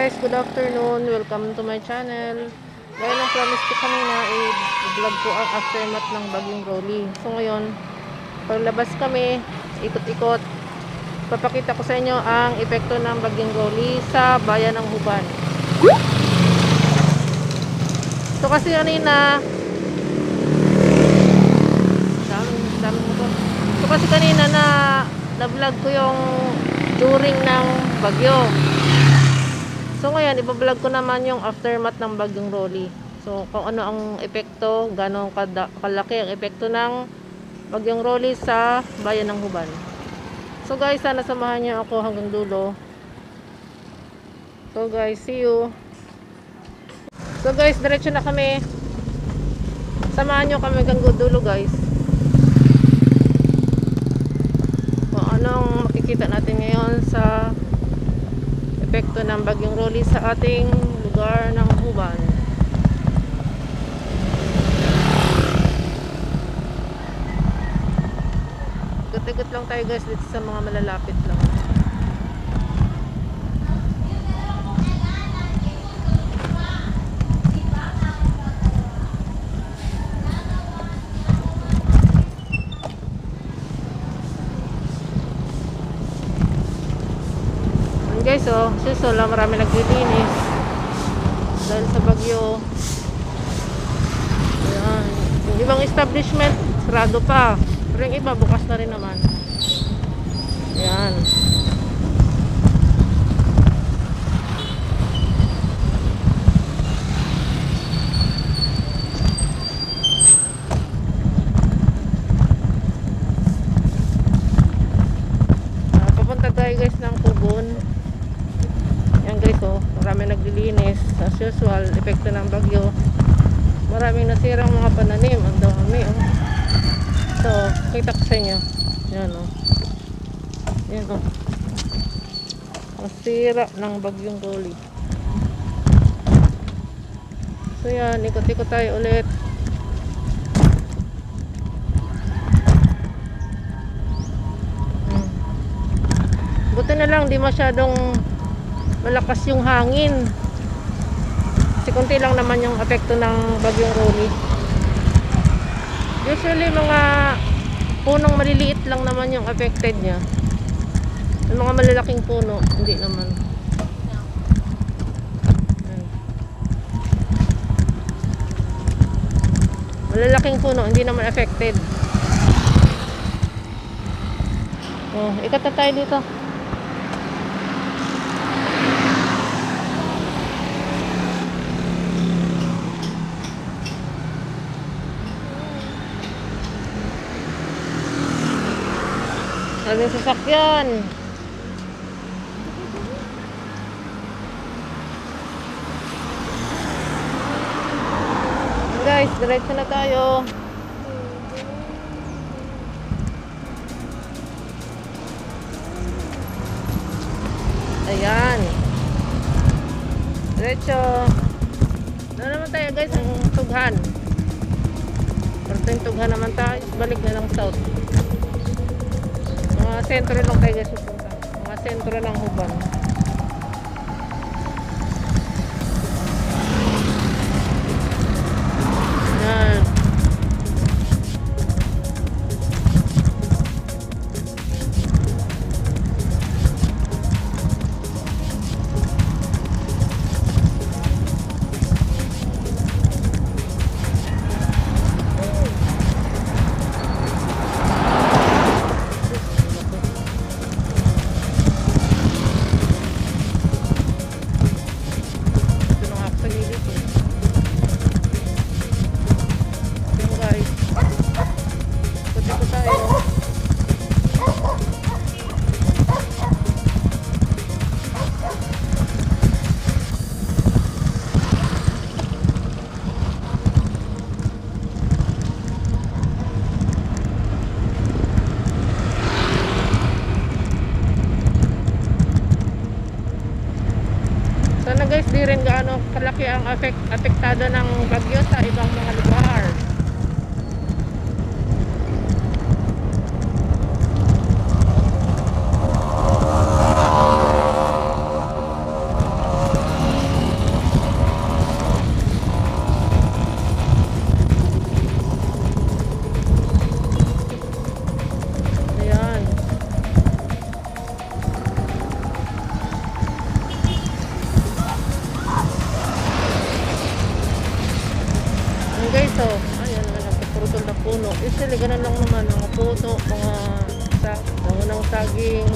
guys, good afternoon. Welcome to my channel. Gaya ng promise ko kanina, i-vlog ko ang aftermath ng Bagyong Rolly. So ngayon, paglabas kami, ikot-ikot, papakita ko sa inyo ang epekto ng Bagyong Rolly sa bayan ng Huban. So kasi kanina, dami, dami mo to. So kasi kanina na na-vlog ko yung during ng bagyo. So ngayon, ibablog ko naman yung aftermath ng bagyong Rolly. So kung ano ang epekto, gano'ng kalaki ang epekto ng bagyong Rolly sa bayan ng Huban. So guys, sana samahan niyo ako hanggang dulo. So guys, see you. So guys, diretso na kami. Samahan niyo kami hanggang dulo guys. Kung anong makikita natin ngayon sa epekto ng bagyong Rolly sa ating lugar ng Huban. Ikot-ikot lang tayo guys dito sa mga malalapit lang. Ayan guys, oh, susula marami naglilinis dahil sa bagyo. Ayan. Yung ibang establishment, sarado pa. Pero yung iba, bukas na rin naman. Ayan. Ah, papunta tayo guys ng Kugon. Yan guys oh, marami naglilinis. As usual, epekto ng bagyo. Maraming nasirang mga pananim. Ang dami oh. So, kita ko sa inyo. Yan oh. Yan oh. Nasira ng bagyong Rolly. So yan, ikot-ikot tayo ulit. Hmm. Buti na lang, di masyadong malakas yung hangin. Kasi konti lang naman yung epekto ng bagyong Rolly. Usually mga punong maliliit lang naman yung affected niya. Yung mga malalaking puno, hindi naman. Malalaking puno, hindi naman affected. Oh, ikat tayo dito. Daming sasakyan. Guys, diretso na tayo. Ayan. Diretso. Na naman tayo guys, ang tughan. Pero tughan naman tayo. Balik na lang south. Mga sentro lang tayo guys pupunta. Mga sentro ng Huban. Sana guys, di rin gaano kalaki ang affect, apektado ng bagyo sa ibang mga lugar. dito. Ayan na nagpuputol na puno. Usually, ganun lang naman. Mga puno, mga sa, nangunang saging,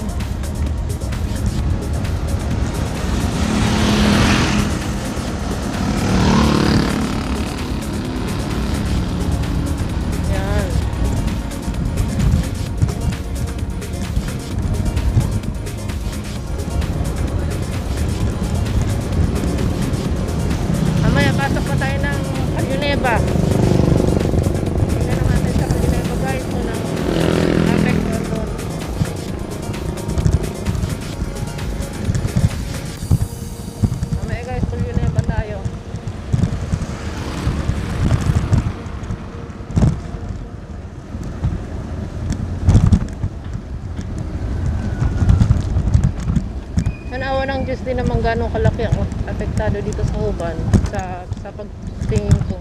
ng Diyos din naman ganong kalaki ang apektado dito sa Huban sa, sa pagtingin ko.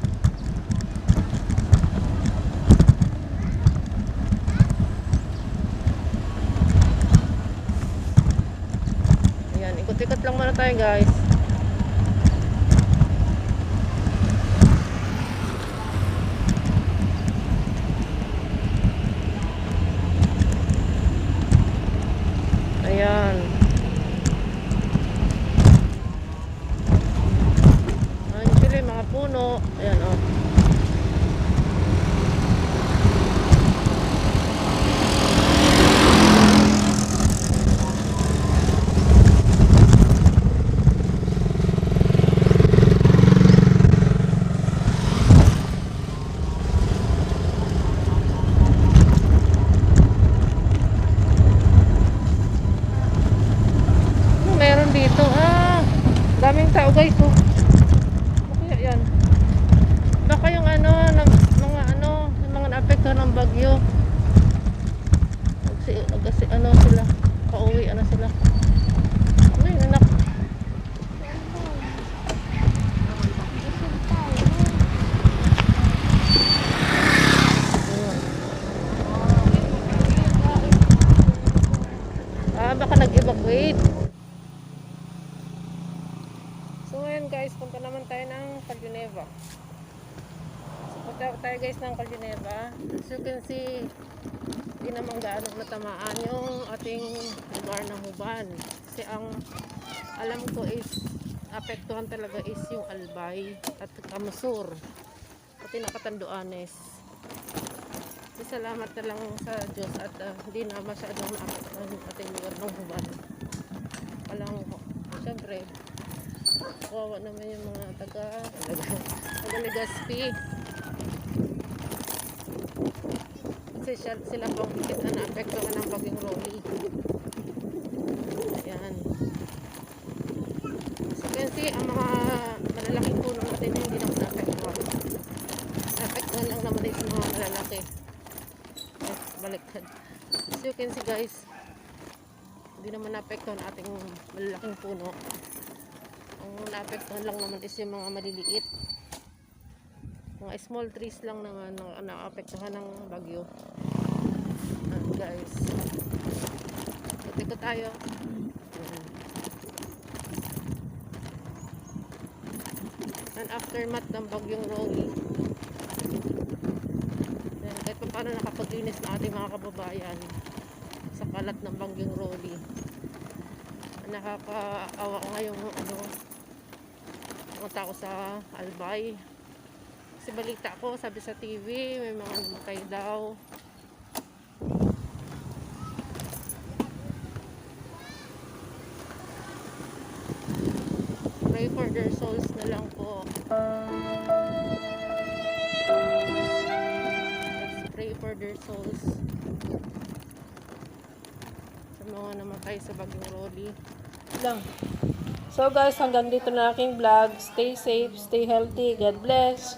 Ayan, ikot-ikot lang muna tayo guys. Ayan. Ayan sila yung mga puno. Ayan oh. Ano meron dito? Ah, daming tao guys oh. Kaya yan? Baka yung ano, ng, mga ano, yung mga naapektuhan ng bagyo. Kasi, kasi ano sila, pauwi ano sila. Ano yun, anak? Ah, baka nag-evacuate. So ngayon guys, punta naman tayo ng Caluneva. So punta tayo guys ng Caluneva. As you can see, hindi naman gaano natamaan yung ating lugar ng Huban. Kasi ang alam ko is apektuhan talaga is yung Albay at Kamusur. Pati Nakatanduanes. So, salamat na lang sa Diyos at ah, hindi na masyadong naapektuhan yung ating lugar ng Huban. Walang, syempre, kawawa naman yung mga taga taga, taga Legazpi kasi siya, sila higit na naapektuhan ng bagyong Rolly ayan. So kasi ang mga malalaking puno natin hindi naman naapektuhan. Naapektuhan lang naman is mga malalaki. Eh, baliktad. So you can see guys hindi naman naapektuhan ating malalaking puno. Ang naapektuhan lang naman is yung mga maliliit. Mga small trees lang na, na naapektuhan ng bagyo. Ah, guys. Ikot tayo. Ayan. Ang aftermath ng bagyong Rolly. Ayan, kahit pa paano nakapaglinis na ating mga kababayan sa kalat ng bagyong Rolly nakakaawa nga yung ano mga tao sa Albay kasi balita ko sabi sa TV may mga namatay daw pray for their souls na lang po let's pray for their souls sa mga namatay sa bagong Rolly lang So guys, hanggang dito na aking vlog. Stay safe, stay healthy. God bless.